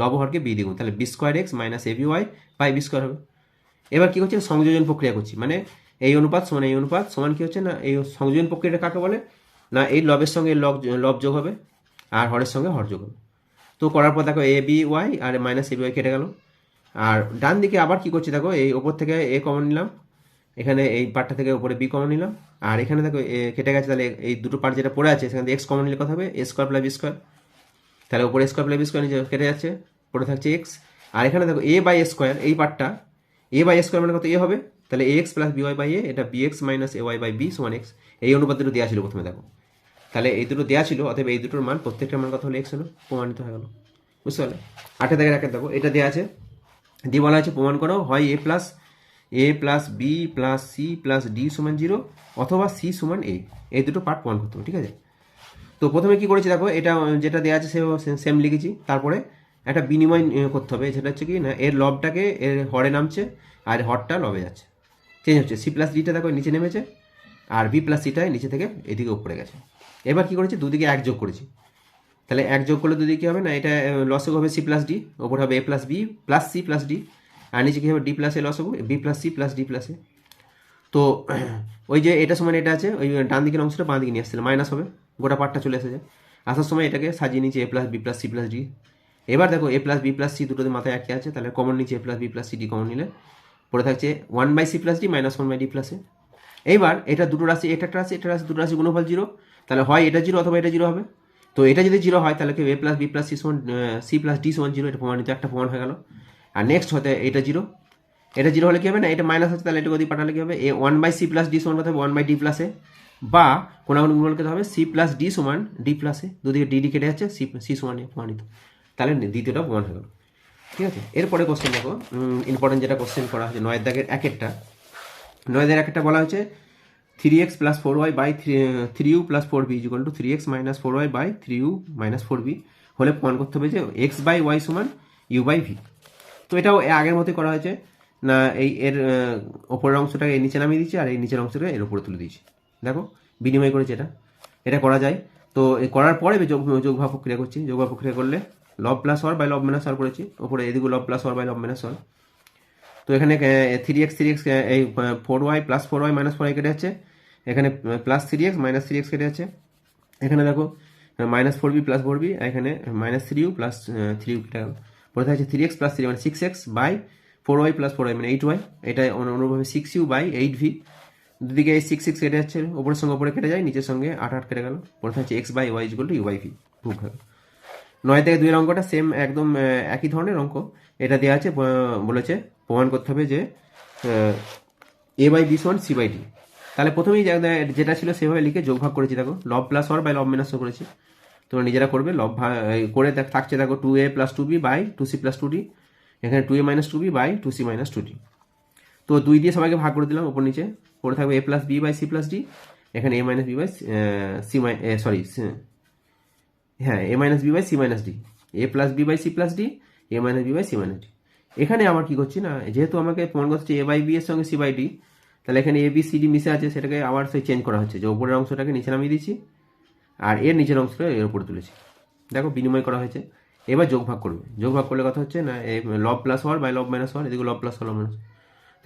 লব হরকে বি দিয়ে গুণ তাহলে b square x minus a y by b square হবে। এবার কি হচ্ছে সংযোজন প্রক্রিয়া করছি। মানে এই অনুপাত সমান এই অনুপাত সমান কি হচ্ছে না? এই সংযোজন প্রক্রিয়াটা কাকে বলে? না, এই লবের সঙ্গে লব লব যোগ হবে আর হরের সঙ্গে হর যোগ হবে। তো করার পর দেখো এ, বি, ওয়াই আর মাইনাস এ, বি, ওয়াই কেটে গেল। আর ডান দিকে আবার কি করছি দেখো? এই ওপর থেকে এ কমন নিলাম। এখানে এই পার্টটা থেকে উপরে বি কমন নিলাম। আর এখানে দেখো এ কেটে গেছে, তাহলে এই দুটো পার্ট যেটা পড়ে আছে, সেখানে এক্স কমন নিলে কথা হবে? A square plus b square তাহলে উপরে স্কোয়ার প্লাস বি স্কোয়ার নিচে কেটে যাচ্ছে, পড়ে থাকছে এক্স আর এখানে দেখো এ বাই স্কোয়ার এই পার্টটা এ বাই স্কোয়ার মানে কত এ হবে? তাহলে a x plus b y by a এটা b x minus a y by b সমান এক্স এই অনুপাত দুটো দেওয়া ছিল প্রথমে, দেখো। তাহলে এই দুটো দেওয়া ছিল, অতএব এই দুটোর মান প্রত্যেকটার মান কত হলো? এক্স হলো, প্রমাণিত হয়ে গেল। বুঝতে পারলে? আটে থেকে রাখে দেখো, এটা দেওয়া আছে। দিয়ে বলা আছে, প্রমাণ করো, হয় a plus a plus b plus c plus d সমান জিরো অথবা সি সমান এ এই দুটো পার্ট প্রমাণ করতে হবে, ঠিক আছে? তো প্রথমে কি করেছি, দেখো, এটা যেটা দেওয়া আছে, সেও সেম লিখেছি। তারপরে একটা বিনিময় করতে হবে। সেটা হচ্ছে কি না, এর লবটাকে, এর হরে নামছে, আর হরটা লবে যাচ্ছে। চেঞ্জ হচ্ছে। সি প্লাস ডিটা দেখো, নিচে নেমেছে, আর বি প্লাস সিটা নিচে থেকে এদিকে উপরে গেছে। এবার কি করেছি? দুদিকে এক যোগ করেছি। তাহলে এক যোগ করলে দুদিকে কি হবে না? এটা লসক হবে? সি প্লাস ডি ওপর হবে a plus b plus c plus d আর নিচে কি হবে? ডি প্লাস এ লস হবে b plus c plus d plus a তো, ওই যে এটা সমান এটা আছে, ওই ডান দিকের অংশটা বাঁ দিকে নিয়ে আসছিল মাইনাস হবে। গোটা পার্টটা চলে এসেছে। আসার সময় এটাকে সাজিয়ে নিচ্ছে a plus b plus c plus d এবার দেখো a plus b plus c দুটোতে মাথায় একই আছে, তাহলে কমন নিচ্ছে a plus b plus c d common নিলে পড়ে থাকছে one by c plus d minus one by d plus a এইবার এটা দুটো রাশি, এটা একটা রাশি, এটা রাশি, দুটো রাশি গুণফল জিরো, তাহলে হয় এটা জিরো অথবা এটা জিরো হবে। তো এটা যদি জিরো হয়, তাহলে কি a plus b plus c সমান সি প্লাস ডি সমান জিরো, এটা প্রমাণিত একটা প্রমাণ হয়ে গেল। আর নেক্সট হতে এটা জিরো। এটা জিরো হলে কি হবে না? এটা মাইনাস আছে তাহলে এটা ওদিকে পাঠালে কি হবে? A one by c plus d সমান কত হবে one by d plus a বা কোনো কত হবে? সি প্লাস ডি সমান ডি প্লাস দুদিকে ডি ডি কেটে যাচ্ছে সি সি সমান এ প্রমাণিত। তাহলে দ্বিতীয়টা প্রমাণ হয়ে গেল। ঠিক আছে? এরপরে কোশ্চেন দেখো। ইম্পর্টেন্ট যেটা কোশ্চেন করা হয়েছে, নয়ের দাগের এক একটা নয়ের দাগের একটা বলা হয়েছে three x plus four y by three u plus four b equal to three x minus four y by three u minus four b হলে প্রমাণ করতে হবে যে এক্স বাই ওয়াই সমান ইউ বাই ভি তো এটাও আগের মতোই করা হয়েছে। না, এই এর ওপরের অংশটাকে এর নিচে নামিয়ে দিচ্ছি আর এই নিচের অংশটাকে এর উপরে তুলে দিয়েছি। দেখো, বিনিময় করেছে এটা। এটা করা যায়। তো করার পরে যোগ যোগভাব প্রক্রিয়া করছি। যোগভাব প্রক্রিয়া করলে লব প্লাস হওয়ার বাই লব মাইনাস হওয়ার করেছি। ওপরে এদিকে লব প্লাস হওয়ার বাই লব মাইনাস হওয়ার তো এখানে থ্রি এক্স থ্রি এক্স এই four y plus four y minus four y কেটে যাচ্ছে। এখানে plus three x minus three x কেটে যাচ্ছে। এখানে দেখো minus four b plus four b এখানে minus three u plus three u কেটে পরে থাকছে থ্রি এক্স প্লাস থ্রি মানে six x by four y plus four y মানে এইট ওয়াই এটা অনু- অনুরূপভাবে six u by eight v দুদিকে এই সিক্স সিক্স কেটে যাচ্ছে, ওপরের সঙ্গে ওপরে কেটে যায়, নিচের সঙ্গে আট আট কেটে গেল। পরে থাকছে x by y equal to u by v ভালো নয় থেকে দুইয়ের অঙ্কটা সেম একদম একই ধরনের অঙ্ক। এটা দেওয়া আছে বলেছে, প্রমাণ করতে হবে যে এ বাই বি সমান সি বাই ডি তাহলে প্রথমেই যেটা ছিল সেভাবে লিখে যোগ ভাগ করেছি, দেখো। লব প্লাস হওয়ার বাই লব মাইনাস করেছি। তোমরা নিজেরা করবে লব করে থাকছে, দেখো two a plus two b by two c plus two d এখানে two a minus two b by two c minus two d তো দুই দিয়ে সবাইকে ভাগ করে দিলাম ওপর নিচে। পড়ে থাকবে a plus b by c plus d এখানে a minus b by c my sorry হ্যাঁ a minus b by c minus d a plus b by c plus d a minus b by c minus d এখানে আমার কি করছি না, যেহেতু আমাকে প্রমাণ করছে এ বাই বি এর সঙ্গে সি বাই ডি তাহলে এখানে এ বি সি ডি মিশে আছে, সেটাকে আবার সেই চেঞ্জ করা হচ্ছে, যে উপরের অংশটাকে নিচে নামিয়ে দিচ্ছি আর এর নিচের অংশটা এর উপরে তুলেছি। দেখো, বিনিময় করা হয়েছে। এবার যোগ ভাগ করবে। যোগ ভাগ করলে কথা হচ্ছে না লব প্লাস হওয়ার বাই লব মাইনাস হওয়ার এদিকে লব প্লাস হওয়ার মাইনাস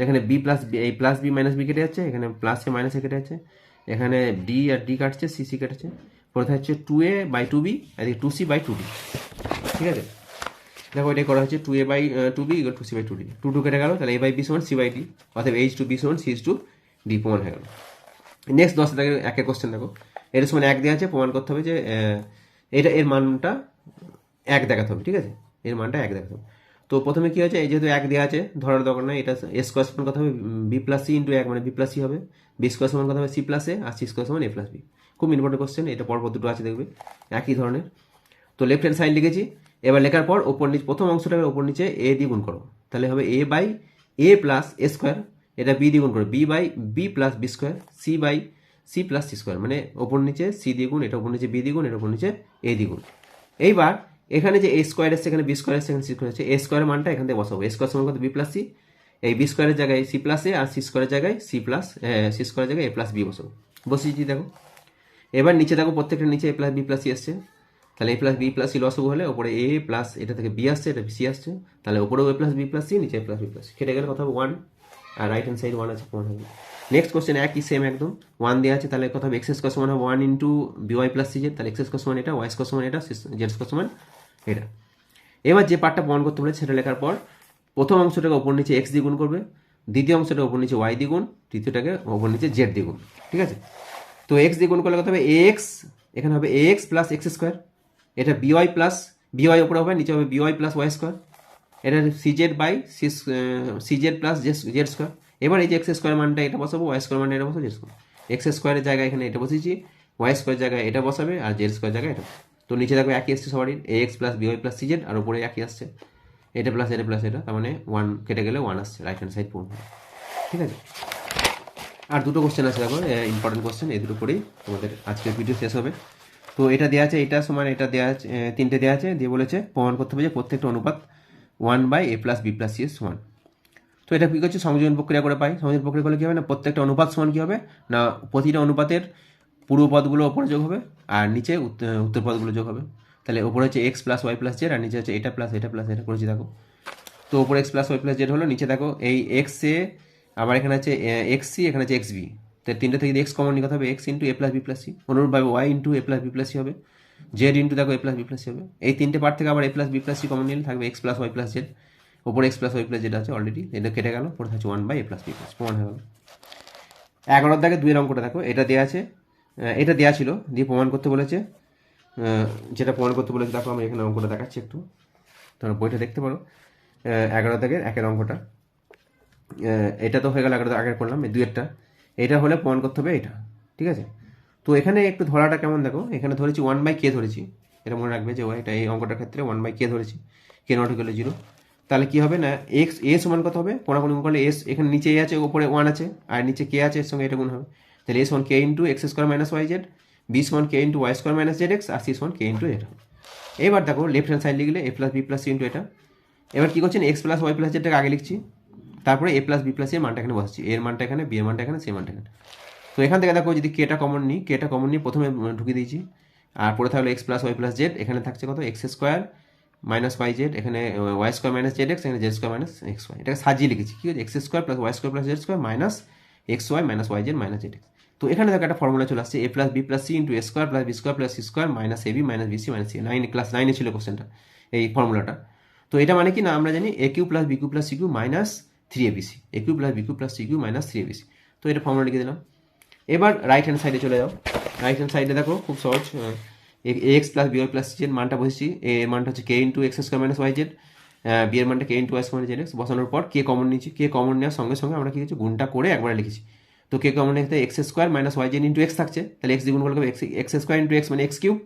এখানে বি প্লাস বি এই প্লাস বি মাইনাস বি কেটে যাচ্ছে, এখানে প্লাস এ মাইনাস এ কেটে যাচ্ছে, এখানে ডি আর ডি কাটছে সি সি কাটছে। পরে থাকছে two a by two b এদিকে two c by two d ঠিক আছে? দেখো, এটা করা হচ্ছে two a by two b two c by two d two two কেটে গেল, তাহলে এ বাই বি সমান সি বাই ডি অর্থাৎ এইচ টু বি সমান সি টু ডি প্রমাণ হয়ে গেল। নেক্সট দশ থেকে এক কোশ্চেন দেখো। এর সমান এক দেওয়া আছে, প্রমাণ করতে হবে যে এটা এর মানটা এক দেখাতে হবে, ঠিক আছে? এর মানটা এক দেখাতে হবে। তো প্রথমে কি হচ্ছে এই যেহেতু এক দেওয়া আছে, ধরার দরকার নাই, এটা এ স্কোয়ার সমান কথা হবে বি প্লাস সি ইন্টু এক মানে বি প্লাস সি হবে। বি স্কোয়ার সমান কথা হবে সি প্লাস এ আর সি স্কোয়ার সমান এ প্লাস বি খুব ইম্পর্টেন্ট কোশ্চেন এটা পরপর দুটো আছে, দেখবে। একই ধরনের। তো লেফট হ্যান্ড সাইড লিখেছি। এবার লেখার পর ওপর নিচে প্রথম অংশটাকে ওপর নিচে এ দিয়ে গুণ করো। তাহলে হবে a by a plus a square এটা বি দিয়ে গুণ করো। B by b plus b square c by c plus c square মানে ওপর নিচে সি দিয়ে গুণ এটা ওপর নিচে বি দিয়ে গুণ এটা ওপর নিচে এ দিয়ে গুণ এইবার এখানে যে এ স্কোয়ার এসছে, এখানে বি স্কোয়ার এসছে, এখানে সি স্কোয়ার এসছে এ স্কোয়ারের মানটা এখান থেকে বসাবো। এ স্কোয়ার সমান কত? বি প্লাস সি এই বি স্কোয়ারের জায়গায় সি প্লাস এ আর সি স্কোয়ারের জায়গায় সি প্লাস সি স্কোয়ারের জায়গায় এ প্লাস বি বসাবো। বসিয়েছি, দেখো। এবার নিচে দেখো প্রত্যেকটা নিচে a plus b plus c আসছে। তাহলে a plus b plus c লসগু হলে ওপরে এ প্লাস এটা থেকে বি আসছে, এটা সি আসছে। তাহলে ওপরেও a plus b plus c নিচে এ প্লাস বি প্লাস কেটে গেলে কথা হবে ওয়ান আর রাইট হ্যান্ড সাইড ওয়ান আছে ওয়ান হবে নেক্সট কোশ্চেন একই সেম একদম। ওয়ান দেওয়া আছে, তাহলে কথা হবে এক্স স্কোয়ার সমান হবে one into b y plus c z তাহলে এক্স স্কোয়ার সমান এটা ওয়াই স্কোয়ার সমান এটা জেড স্কোয়ার সমান এটা। এবার যে পার্টটা প্রমাণ করতে বলে সেটা লেখার পর প্রথম অংশটাকে ওপর নিচে এক্স দ্বিগুণ করবে, দ্বিতীয় অংশটা ওপর নিচে ওয়াই দ্বিগুণ, তৃতীয়টাকে ওপর নিচে জেড দ্বিগুণ, ঠিক আছে? তো এক্স দ্বিগুণ করলে কথা হবে? এক্স এখানে হবে এক্স প্লাস এক্স স্কোয়ার এটা বিওয়াই প্লাস বিওয়াই ওপরে হবে, নিচে হবে বিওয়াই প্লাস ওয়াই স্কোয়ার এটা CZ by CZ plus Z square এবার এই যে এক্স স্কোয়ার মানটা এটা বসাবো ওয়াই স্কোয়ার মানটা এটা বসাবো জেড স্কোয়ার এক্স স্কোয়ারের জায়গায় এখানে এটা বসেছি ওয়াই স্কোয়ার জায়গায় এটা বসাবে আর জেড স্কোয়ার জায়গায় এটা তো নিচে দেখো একই আসছে সবারই a x plus b y plus CZ আর উপরে একই আসছে, এটা প্লাস এটা প্লাস এটা, তার মানে ওয়ান কেটে গেলে ওয়ান আসছে রাইট হ্যান্ড সাইড পূর্ণ ঠিক আছে? আর দুটো কোশ্চেন আছে দেখো ইম্পর্টেন্ট কোশ্চেন এই দুটো করেই তোমাদের আজকের ভিডিও শেষ হবে। তো এটা দেওয়া আছে, এটা সমান, এটা দেওয়া আছে তিনটে দেওয়া আছে, দিয়ে বলেছে প্রমাণ করতে হবে যে প্রত্যেকটা অনুপাত one by a plus b plus c এর সমান। তো এটা কী করছে? সংযোজন প্রক্রিয়া করে পাই। সংযোজন প্রক্রিয়া করলে কী হবে না? প্রত্যেকটা অনুপাত সমান কী হবে? না, প্রতিটা অনুপাতের পূর্ব পদগুলো ওপরে যোগ হবে, আর নিচে উত্ত- উত্তর পদগুলো যোগ হবে। তাহলে ওপরে হচ্ছে x plus y plus z আর নিচে হচ্ছে এটা প্লাস এটা প্লাস এটা করেছি দেখো। তো ওপরে x plus y plus z হলো, নিচে দেখো এই এক্স আবার এখানে আছে এক্স সি এখানে আছে এক্স বি তো তিনটে থেকে এক্স কমন কথা হবে x into a plus b plus c অনুরূপভাবে y into a plus b plus c হবে। জেড ইন্টু দেখো a plus b plus c হবে। এই তিনটে পার্ট থেকে আবার a plus b plus c common নিলে থাকবে x plus y plus z ওপরে x plus y plus z আছে অলরেডি এটা কেটে গেল, পরে থাকছে one by a plus b plus প্রমাণ হয়ে গেল। এগারোর দাগে দুইয়ের অঙ্কটা দেখো, এটা দেওয়া আছে এটা দেওয়া ছিল, দিয়ে প্রমাণ করতে বলেছে যেটা প্রমাণ করতে বলেছে, দেখো আমি এখানে অঙ্কটা দেখাচ্ছি একটু, তোমরা বইটা দেখতে পারো। এগারো দাগের একের অঙ্কটা। এটা তো হয়ে গেল এগারো আগের করলাম, এই দুয়েরটা এটা হলে প্রমাণ করতে হবে এটা ঠিক আছে? তো এখানে একটু ধরাটা কেমন দেখো? এখানে ধরেছি ওয়ান বাই কে ধরেছি। এটা মনে রাখবে যে এটা এই অঙ্কটার ক্ষেত্রে ওয়ান বাই কে ধরেছি কে নট গেলে জিরো তাহলে কি হবে না এক্স এ সমান কত হবে? কোনাকুনি গুণ করলে এস এখানে নিচে এ আছে ওপরে ওয়ান আছে, আর নিচে কে আছে, এর সঙ্গে এটা গুণ হবে। তাহলে s one k into x square minus y z b সমান k into y square minus z x আর সি সমান কে ইন্টু এটা এবার দেখো লেফট হ্যান্ড সাইড লিখলে a plus b plus c into এটা। এবার কি করছেন এক্স প্লাস ওয়াই প্লাস জেডটাকে আগে লিখছি। তারপরে এ প্লাস বি প্লাস এর মানটা এখানে বসাচ্ছি। এর মানটা এখানে বি এর মানটা এখানে সি মানটা এখানে। তো এখান থেকে দেখো যদি কেটা কমন নিই কেটা কমন নিয়ে প্রথমে ঢুকিয়ে দিয়েছি। আর পরে থাকল x plus y plus z এখানে থাকছে কত? X square minus y z এখানে y square minus z x এখানে z square minus x y এটাকে সাজিয়ে লিখেছি। কি হচ্ছে x square plus y square plus z square minus x y minus y z minus z x তো এখানে দেখো একটা ফর্মুলা চলে আসছে a plus b plus c into a square plus b square plus c square minus a b minus b c minus c nine class নাইনে ছিল কোশ্চেনটা এই ফর্মুলাটা তো এটা মানে কি না আমরা জানি a cube plus b cube plus c cube minus three a b c a cube plus b cube plus c cube minus three a b c তো এটা ফর্মুলা লিখে দিলাম। এবার রাইট হ্যান্ড সাইডে চলে যাও। রাইট হ্যান্ড সাইডে দেখো, খুব সহজ x plus b y plus c z মানটা বসেছি। এর মানটা হচ্ছে k into x square minus y z b এর মানটা k into y square z x বসানোর পর কে কমন নিয়েছি কে কমন নেওয়ার সঙ্গে সঙ্গে আমরা কি কিছু গুণটা করে একবারে লিখেছি। তো কে কমন নিতে x square minus y z into x থাকছে। তাহলে এক্স দ্বিগুণ করলে x x square into x মানে এক্স কিউব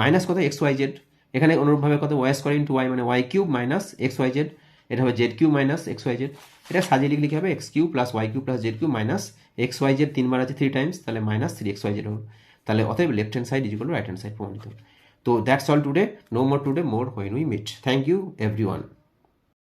মাইনাস কত? এক্স ওয়াই জেড এখানে অনুরূপভাবে কত? ওয়াই স্কোয়ার ইন্টু ওয়াই মানে y cube minus x y z এটা হবে z cube minus x y z এটা সাজিয়ে লিখলে কি হবে x cube plus y cube plus z cube minus x y z তিনবার আছে থ্রি টাইমস তাহলে minus three x y z হবে তাহলে অতএব left hand side equal right hand side প্রমাণিত। তো that's all today no more today more when we meet thank you everyone